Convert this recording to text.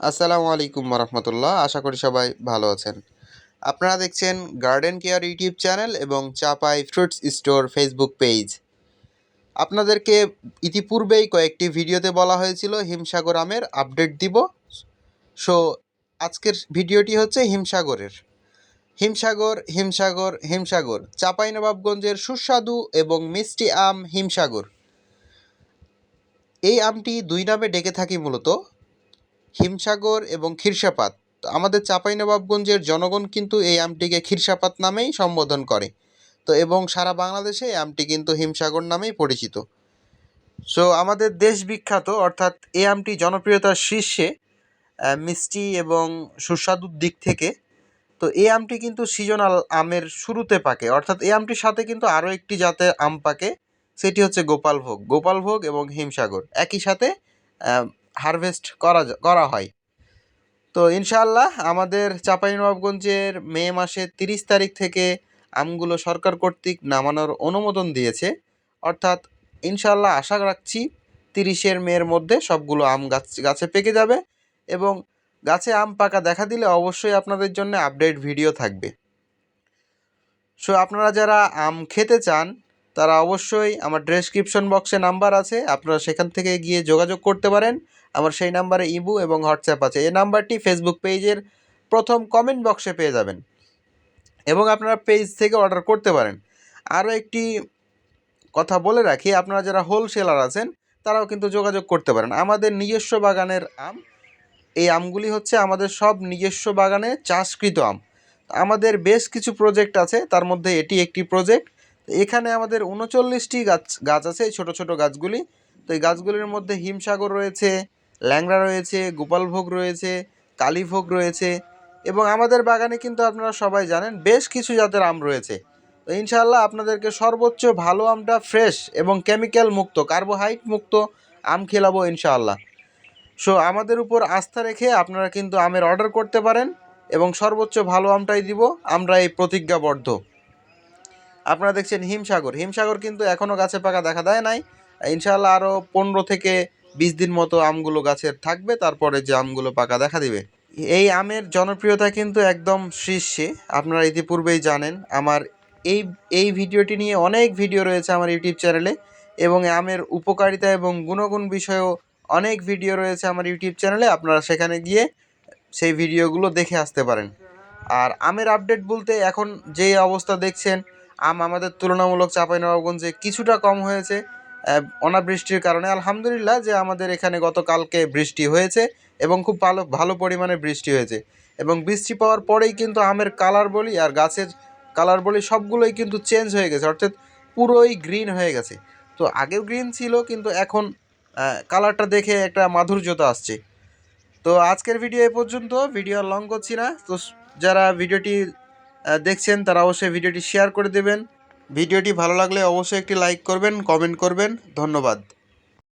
আসসালামু আলাইকুম রহমতুল্লাহ আশা করি সবাই ভালো আছেন। আপনারা দেখছেন গার্ডেন কেয়ার ইউটিউব চ্যানেল এবং Chapai fruits store Facebook page. আপনাদেরকে ইতিপূর্বেই কয়েকটি ভিডিওতে বলা হয়েছিল, হিমসাগর আমের আপডেট দিব। সো আজকের ভিডিওটি হচ্ছে হিমসাগরের। হিমসাগর হিমসাগর হিমসাগর। চাঁপাইনবাবগঞ্জের সুস্বাদু এবং মিষ্টি আম হিমসাগর। এই আমটি দুই নামে ডেকে থাকি মূলত। হিমসাগর এবং ক্ষীরসাপাত তো আমাদের চাঁপাইনবাবগঞ্জের জনগণ কিন্তু এই আমটিকে ক্ষীরসাপাত নামেই সম্বোধন করে। তো এবং সারা বাংলাদেশে এই আমটি কিন্তু হিমসাগর নামেই পরিচিত। সো আমাদের দেশ বিখ্যাত, অর্থাৎ এই আমটি জনপ্রিয়তার শীর্ষে মিষ্টি এবং সুস্বাদুর দিক থেকে। তো এই আমটি কিন্তু সিজনাল আমের শুরুতে পাকে। অর্থাৎ এই আমটির সাথে কিন্তু আরও একটি জাতের আম পাকে। সেটি হচ্ছে গোপালভোগ। গোপালভোগ এবং হিমসাগর। একই সাথে হারভেস্ট করা করা হয়। তো ইনশাআল্লাহ আমাদের চাঁপাইনবাবগঞ্জের মে মাসের তিরিশ তারিখ থেকে আমগুলো সরকার কর্তৃক নামানোর অনুমোদন দিয়েছে। অর্থাৎ ইনশাআল্লাহ আশা রাখছি তিরিশের মের মধ্যে সবগুলো আম গাছ, গাছে পেকে যাবে এবং গাছে আম পাকা দেখা দিলে অবশ্যই আপনাদের জন্য আপডেট ভিডিও থাকবে। সো আপনারা যারা আম খেতে চান, তারা অবশ্যই আমার ডেসক্রিপশন বক্সে নাম্বার আছে, আপনারা সেখান থেকে গিয়ে যোগাযোগ করতে পারেন। আমার সেই নাম্বারে ইবু এবং হোয়াটসঅ্যাপ আছে। এই নাম্বারটি ফেসবুক পেজের প্রথম কমেন্ট বক্সে পেয়ে যাবেন এবং আপনারা পেজ থেকে অর্ডার করতে পারেন। আরও একটি কথা বলে রাখি, আপনারা যারা হোলসেলার আছেন, তারাও কিন্তু যোগাযোগ করতে পারেন। আমাদের নিজস্ব বাগানের আম, এই আমগুলি হচ্ছে আমাদের সব নিজস্ব বাগানে চাষকৃত আম। আমাদের বেশ কিছু প্রজেক্ট আছে, তার মধ্যে এটি একটি প্রজেক্ট এখানে আমাদের উনচল্লিশটি গাছ গাছ আছে ছোটো ছোটো গাছগুলি। তো এই গাছগুলির মধ্যে হিমসাগর রয়েছে ল্যাংড়া রয়েছে গোপালভোগ রয়েছে কালীভোগ রয়েছে এবং আমাদের বাগানে কিন্তু আপনারা সবাই জানেন বেশ কিছু জাতের আম রয়েছে। তো ইনশাআল্লাহ আপনাদেরকে সর্বোচ্চ ভালো আমটা ফ্রেশ এবং কেমিক্যাল মুক্ত, কার্বোহাইড মুক্ত আম খেলাবো ইনশাআল্লাহ। সো আমাদের উপর আস্থা রেখে আপনারা কিন্তু আমের অর্ডার করতে পারেন এবং সর্বোচ্চ ভালো আমটাই দিব আমরা এই প্রতিজ্ঞাবদ্ধ। আপনারা দেখছেন হিমসাগর হিমসাগর কিন্তু এখনও গাছে পাকা দেখা দেয় নাই। ইনশাআল্লাহ আরও পনেরো থেকে বিশ দিন মতো আমগুলো গাছের থাকবে, তারপরে যে আমগুলো পাকা দেখা দিবে। এই আমের জনপ্রিয়তা কিন্তু একদম শীর্ষে, আপনারা ইতিপূর্বেই জানেন। আমার এই এই ভিডিওটি নিয়ে অনেক ভিডিও রয়েছে আমার ইউটিউব চ্যানেলে, এবং আমের উপকারিতা এবং গুণগুণ বিষয়েও অনেক ভিডিও রয়েছে আমার ইউটিউব চ্যানেলে। আপনারা সেখানে গিয়ে সেই ভিডিওগুলো দেখে আসতে পারেন। আর আমের আপডেট বলতে এখন যে অবস্থা দেখছেন, আম আমাদের তুলনামূলক চাপাই চাঁপাইনবাবগঞ্জে কিছুটা কম হয়েছে। অনাবৃষ্টির কারণে আলহামদুলিল্লাহ যে আমাদের এখানে গতকালকে বৃষ্টি হয়েছে এবং খুব ভালো ভালো পরিমাণে বৃষ্টি হয়েছে। এবং বৃষ্টি পাওয়ার পরেই কিন্তু আমের কালার বলি আর গাছের কালার বলি সবগুলোই কিন্তু চেঞ্জ হয়ে গেছে। অর্থাৎ পুরোই গ্রিন হয়ে গেছে। তো আগেও গ্রিন ছিল কিন্তু এখন কালারটা দেখে একটা মাধুর্যতা আসছে। তো আজকের ভিডিও এ পর্যন্ত ভিডিও লং করছি না। তো যারা ভিডিওটি দেখছেন তারা অবশ্যই ভিডিওটি শেয়ার করে দেবেন। ভিডিওটি ভালো লাগলে অবশ্যই একটি লাইক করবেন কমেন্ট করবেন। ধন্যবাদ।